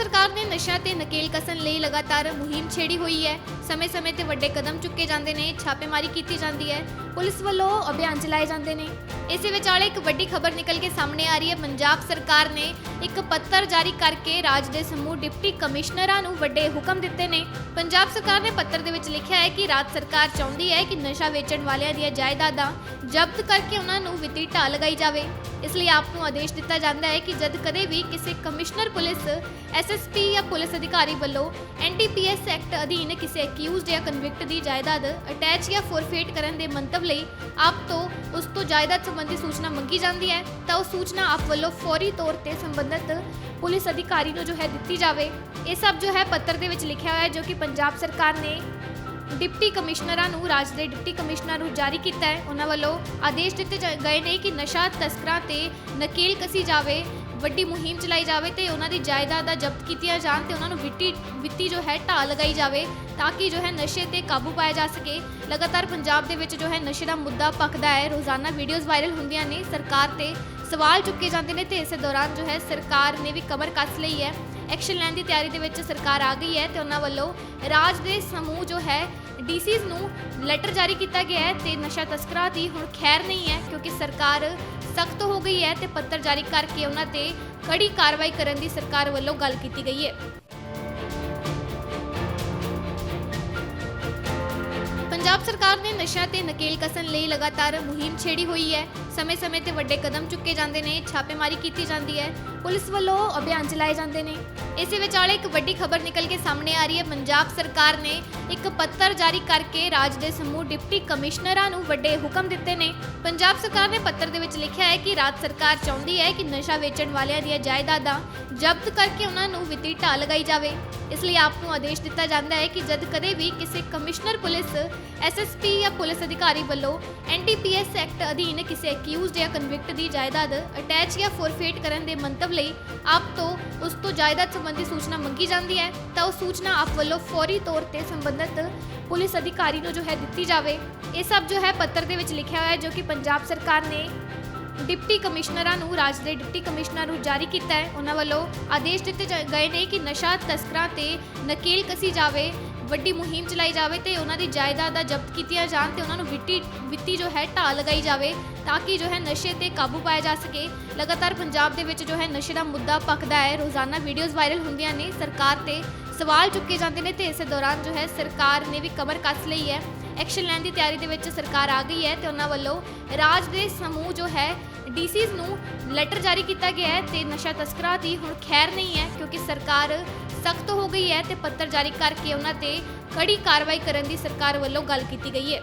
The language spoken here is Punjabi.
ਸਰਕਾਰ ਨੇ ਨਸ਼ਾ ਤੇ ਨਕੇਲ ਕਸਣ ਲਈ ਲਗਾਤਾਰ ਮੁਹਿੰਮ ਛੇੜੀ ਹੋਈ ਹੈ। ਸਮੇਂ-ਸਮੇਂ ਤੇ ਵੱਡੇ ਕਦਮ ਚੁੱਕੇ ਜਾਂਦੇ ਨੇ, ਛਾਪੇਮਾਰੀ ਕੀਤੀ ਜਾਂਦੀ ਹੈ। ਪੁਲਿਸ ਵੱਲੋਂ ਅਭਿਆਨ ਚਲਾਏ ਜਾਂਦੇ ਨੇ। ਇਸੇ ਵਿਚਾਲੇ ਇੱਕ ਵੱਡੀ ਖਬਰ ਨਿਕਲ ਕੇ ਸਾਹਮਣੇ ਆ ਰਹੀ ਹੈ। ਪੰਜਾਬ ਸਰਕਾਰ ਨੇ ਇੱਕ ਪੱਤਰ ਜਾਰੀ ਕਰਕੇ ਰਾਜ ਦੇ ਸਮੂਹ ਡਿਪਟੀ ਕਮਿਸ਼ਨਰਾਂ ਨੂੰ ਵੱਡੇ ਹੁਕਮ ਦਿੱਤੇ ਨੇ। ਪੰਜਾਬ ਸਰਕਾਰ ਨੇ ਪੱਤਰ ਦੇ ਵਿੱਚ ਲਿਖਿਆ ਹੈ ਕਿ ਰਾਜ ਸਰਕਾਰ ਚਾਹੁੰਦੀ ਹੈ ਕਿ ਨਸ਼ਾ ਵੇਚਣ ਵਾਲਿਆਂ ਦੀਆਂ ਜਾਇਦਾਦਾਂ ਜ਼ਬਤ ਕਰਕੇ ਉਹਨਾਂ ਨੂੰ ਵਿੱਤੀ ਢਾਹ ਲਗਾਈ ਜਾਵੇ। ਇਸ ਲਈ ਆਪ ਨੂੰ ਆਦੇਸ਼ ਦਿੱਤਾ ਜਾਂਦਾ ਹੈ ਕਿ ਜਦ ਕਦੇ ਵੀ ਕਿਸੇ ਕਮਿਸ਼ਨਰ ਪੁਲਿਸ ਐਸਐਸਪੀ ਜਾਂ ਪੁਲਿਸ ਅਧਿਕਾਰੀ ਵੱਲੋਂ ਐਨਡੀਪੀਐਸ ਐਕਟ ਅਧੀਨ ਕਿਸੇ ਅਕਿਊਜ਼ਡ ਜਾਂ ਕਨਵਿਕਟ ਦੀ ਜਾਇਦਾਦ ਅਟੈਚ ਜਾਂ ਫੋਰਫੇਟ ਕਰਨ ਦੇ ਮੰਤਵ ਲਈ ਆਪ ਤੋਂ ਉਸ ਤੋਂ ਜਾਇਦਾਦ ਸੰਬੰਧੀ ਸੂਚਨਾ ਮੰਗੀ ਜਾਂਦੀ ਹੈ, ਤਾਂ ਉਹ ਸੂਚਨਾ ਆਪ ਵੱਲੋਂ ਫੌਰੀ ਤੌਰ ਤੇ ਸੰਬੰਧਿਤ ਪੁਲਿਸ ਅਧਿਕਾਰੀ ਨੂੰ ਜੋ ਹੈ ਦਿੱਤੀ ਜਾਵੇ। ਇਹ ਸਭ ਜੋ ਹੈ ਪੱਤਰ ਦੇ ਵਿੱਚ ਲਿਖਿਆ ਹੋਇਆ ਹੈ ਜੋ ਕਿ ਪੰਜਾਬ ਸਰਕਾਰ ਨੇ ਡਿਪਟੀ ਕਮਿਸ਼ਨਰਾਂ ਨੂੰ, ਰਾਜ ਦੇ ਡਿਪਟੀ ਕਮਿਸ਼ਨਰ ਨੂੰ ਜਾਰੀ ਕੀਤਾ ਹੈ। ਉਹਨਾਂ ਵੱਲੋਂ ਆਦੇਸ਼ ਦਿੱਤੇ ਜਾ- ਗਏ ਨੇ ਕਿ ਨਸ਼ਾ ਤਸਕਰਾਂ ਤੇ ਨਕੇਲ ਕਸੀ ਜਾਵੇ, ਵੱਡੀ ਮੁਹਿੰਮ ਚਲਾਈ ਜਾਵੇ ਤੇ ਉਹਨਾਂ ਦੀ ਜਾਇਦਾਦ ਦਾ ਜ਼ਬਤ ਕੀਤੀਆਂ ਜਾਣ ਤੇ ਉਹਨਾਂ ਨੂੰ ਵਿੱਤੀ ਵਿੱਤੀ ਜੋ ਹੈ ਢਾਹ ਲਗਾਈ ਜਾਵੇ ਤਾਂ ਕਿ ਜੋ ਹੈ ਨਸ਼ੇ ਤੇ ਕਾਬੂ ਪਾਇਆ ਜਾ ਸਕੇ। ਲਗਾਤਾਰ ਪੰਜਾਬ ਦੇ ਵਿੱਚ ਜੋ ਹੈ ਨਸ਼ੇ ਦਾ ਮੁੱਦਾ ਪੱਕਦਾ ਹੈ। ਰੋਜ਼ਾਨਾ ਵੀਡੀਓਜ਼ ਵਾਇਰਲ ਹੁੰਦੀਆਂ ਨੇ। ਸਰਕਾਰ ਤੇ ਸਵਾਲ ਚੁੱਕੇ ਜਾਂਦੇ ਨੇ ਤੇ ਇਸੇ ਦੌਰਾਨ ਜੋ ਹੈ ਸਰਕਾਰ ਨੇ ਵੀ ਕਮਰ ਕੱਸ ਲਈ ਹੈ। ਐਕਸ਼ਨ ਲੈਣ ਦੀ ਤਿਆਰੀ ਦੇ ਵਿੱਚ ਸਰਕਾਰ ਆ ਗਈ ਹੈ ਤੇ ਉਹਨਾਂ ਵੱਲੋਂ ਰਾਜ ਦੇ ਸਮੂਹ ਜੋ ਹੈ ਡੀਸੀਜ਼ ਨੂੰ ਲੈਟਰ ਜਾਰੀ ਕੀਤਾ ਗਿਆ ਹੈ ਤੇ ਨਸ਼ਾ ਤਸਕਰਾਂ ਦੀ ਹੁਣ ਖੈਰ ਨਹੀਂ ਹੈ ਕਿਉਂਕਿ ਸਰਕਾਰ ਸਖਤ ਹੋ ਗਈ ਹੈ ਤੇ ਪੱਤਰ ਜਾਰੀ ਕਰਕੇ ਉਹਨਾਂ ਤੇ ਕੜੀ ਕਾਰਵਾਈ ਕਰਨ ਦੀ ਸਰਕਾਰ ਵੱਲੋਂ ਗੱਲ ਕੀਤੀ ਗਈ ਹੈ। ਪੰਜਾਬ ਸਰਕਾਰ ਨੇ ਨਸ਼ਾ ਤੇ ਨਕੇਲ ਕਸਣ ਲਈ ਲਗਾਤਾਰ ਮੁਹਿੰਮ ਛੇੜੀ ਹੋਈ ਹੈ। ਸਮੇਂ-ਸਮੇਂ ਤੇ ਵੱਡੇ ਕਦਮ ਚੁੱਕੇ ਜਾਂਦੇ ਨੇ, ਛਾਪੇਮਾਰੀ ਕੀਤੀ ਜਾਂਦੀ ਹੈ। ਪੁਲਿਸ ਵੱਲੋਂ ਅਭਿਆਨ ਚਲਾਏ ਜਾਂਦੇ ਨੇ। ਇਸੇ ਵਿਚਾਲੇ ਇੱਕ ਵੱਡੀ ਖਬਰ ਨਿਕਲ ਕੇ ਸਾਹਮਣੇ ਆ ਰਹੀ ਹੈ। ਪੰਜਾਬ ਸਰਕਾਰ ਨੇ ਇੱਕ ਪੱਤਰ ਜਾਰੀ ਕਰਕੇ ਰਾਜ ਦੇ ਸਮੂਹ ਡਿਪਟੀ ਕਮਿਸ਼ਨਰਾਂ ਨੂੰ ਵੱਡੇ ਹੁਕਮ ਦਿੱਤੇ ਨੇ। ਪੰਜਾਬ ਸਰਕਾਰ ਨੇ ਪੱਤਰ ਦੇ ਵਿੱਚ ਲਿਖਿਆ ਹੈ ਕਿ ਰਾਜ ਸਰਕਾਰ ਚਾਹੁੰਦੀ ਹੈ ਕਿ ਨਸ਼ਾ ਵੇਚਣ ਵਾਲਿਆਂ ਦੀਆਂ ਜਾਇਦਾਦਾਂ ਜ਼ਬਤ ਕਰਕੇ ਉਹਨਾਂ ਨੂੰ ਵਿੱਤੀ ਢਾਹ ਲਗਾਈ ਜਾਵੇ। ਇਸ ਲਈ ਆਪ ਨੂੰ ਆਦੇਸ਼ ਦਿੱਤਾ ਜਾਂਦਾ ਹੈ ਕਿ ਜਦ ਕਦੇ ਵੀ ਕਿਸੇ ਕਮਿਸ਼ਨਰ, ਪੁਲਿਸ ਐਸਐਸਪੀ ਜਾਂ ਪੁਲਿਸ ਅਧਿਕਾਰੀ ਵੱਲੋਂ ਐਨਡੀਪੀਐਸ ਐਕਟ ਅਧੀਨ ਕਿਸੇ ਅਕਿਊਜ਼ਡ ਜਾਂ ਕਨਵਿਕਟ ਦੀ ਜਾਇਦਾਦ ਅਟੈਚ ਜਾਂ ਫੋਰਫੇਟ ਕਰਨ ਦੇ ਮੰਤਵ ਲਈ ਆਪ ਤੋਂ ਉਸ ਤੋਂ ਜਾਇਦਾਦ ਸੰਬੰਧੀ ਸੂਚਨਾ ਮੰਗੀ ਜਾਂਦੀ ਹੈ, ਤਾਂ ਉਹ ਸੂਚਨਾ ਆਪ ਵੱਲੋਂ ਫੌਰੀ ਤੌਰ ਤੇ ਸੰਬੰਧਿਤ ਪੁਲਿਸ ਅਧਿਕਾਰੀ ਨੂੰ ਜੋ ਹੈ ਦਿੱਤੀ ਜਾਵੇ। ਇਹ ਸਭ ਜੋ ਹੈ ਪੱਤਰ ਦੇ ਵਿੱਚ ਲਿਖਿਆ ਹੋਇਆ ਹੈ, ਜੋ ਕਿ ਪੰਜਾਬ ਸਰਕਾਰ ਨੇ ਡਿਪਟੀ ਕਮਿਸ਼ਨਰਾਂ ਨੂੰ, ਰਾਜ ਦੇ ਡਿਪਟੀ ਕਮਿਸ਼ਨਰ ਨੂੰ ਜਾਰੀ ਕੀਤਾ ਹੈ। ਉਹਨਾਂ ਵੱਲੋਂ ਆਦੇਸ਼ ਦਿੱਤੇ ਜਾ- ਗਏ ਨੇ ਕਿ ਨਸ਼ਾ ਤਸਕਰਾਂ ਤੇ ਨਕੇਲ ਕਸੀ ਜਾਵੇ। ਵੱਡੀ ਮੁਹਿੰਮ ਚਲਾਈ ਜਾਵੇ ਤੇ ਉਹਨਾਂ ਦੀ ਜਾਇਦਾਦਾਂ ਜ਼ਬਤ ਕੀਤੀਆਂ ਜਾਣ ਤੇ ਉਹਨਾਂ ਨੂੰ ਵਿੱਤੀ ਵਿੱਤੀ ਜੋ ਹੈ ਢਾਹ ਲਗਾਈ ਜਾਵੇ ਤਾਂ ਕਿ ਜੋ ਹੈ ਨਸ਼ੇ ਤੇ ਕਾਬੂ ਪਾਇਆ ਜਾ ਸਕੇ। ਲਗਾਤਾਰ ਪੰਜਾਬ ਦੇ ਵਿੱਚ ਜੋ ਹੈ ਨਸ਼ੇ ਦਾ ਮੁੱਦਾ ਪੱਕਦਾ ਹੈ। ਰੋਜ਼ਾਨਾ ਵੀਡੀਓਜ਼ ਵਾਇਰਲ ਹੁੰਦੀਆਂ ਨੇ। ਸਰਕਾਰ ਤੇ ਸਵਾਲ ਚੁੱਕੇ ਜਾਂਦੇ ਨੇ ਤੇ ਇਸੇ ਦੌਰਾਨ ਜੋ ਹੈ ਸਰਕਾਰ ਨੇ ਵੀ ਕਮਰ ਕੱਸ ਲਈ ਹੈ। ਐਕਸ਼ਨ ਲੈਣ ਦੀ ਤਿਆਰੀ ਦੇ ਵਿੱਚ ਸਰਕਾਰ ਆ ਗਈ ਹੈ ਤੇ ਉਹਨਾਂ ਵੱਲੋਂ ਰਾਜ ਦੇ ਸਮੂਹ ਜੋ ਹੈ ਡੀਸੀਜ਼ ਨੂੰ ਲੈਟਰ ਜਾਰੀ ਕੀਤਾ ਗਿਆ ਹੈ ਤੇ ਨਸ਼ਾ ਤਸਕਰਾਂ ਦੀ ਹੁਣ ਖੈਰ ਨਹੀਂ ਹੈ, ਕਿਉਂਕਿ ਸਰਕਾਰ ਸਖਤ ਹੋ ਗਈ ਹੈ ਤੇ ਪੱਤਰ ਜਾਰੀ ਕਰਕੇ ਉਹਨਾਂ ਤੇ ਕੜੀ ਕਾਰਵਾਈ ਕਰਨ ਦੀ ਸਰਕਾਰ ਵੱਲੋਂ ਗੱਲ ਕੀਤੀ ਗਈ ਹੈ।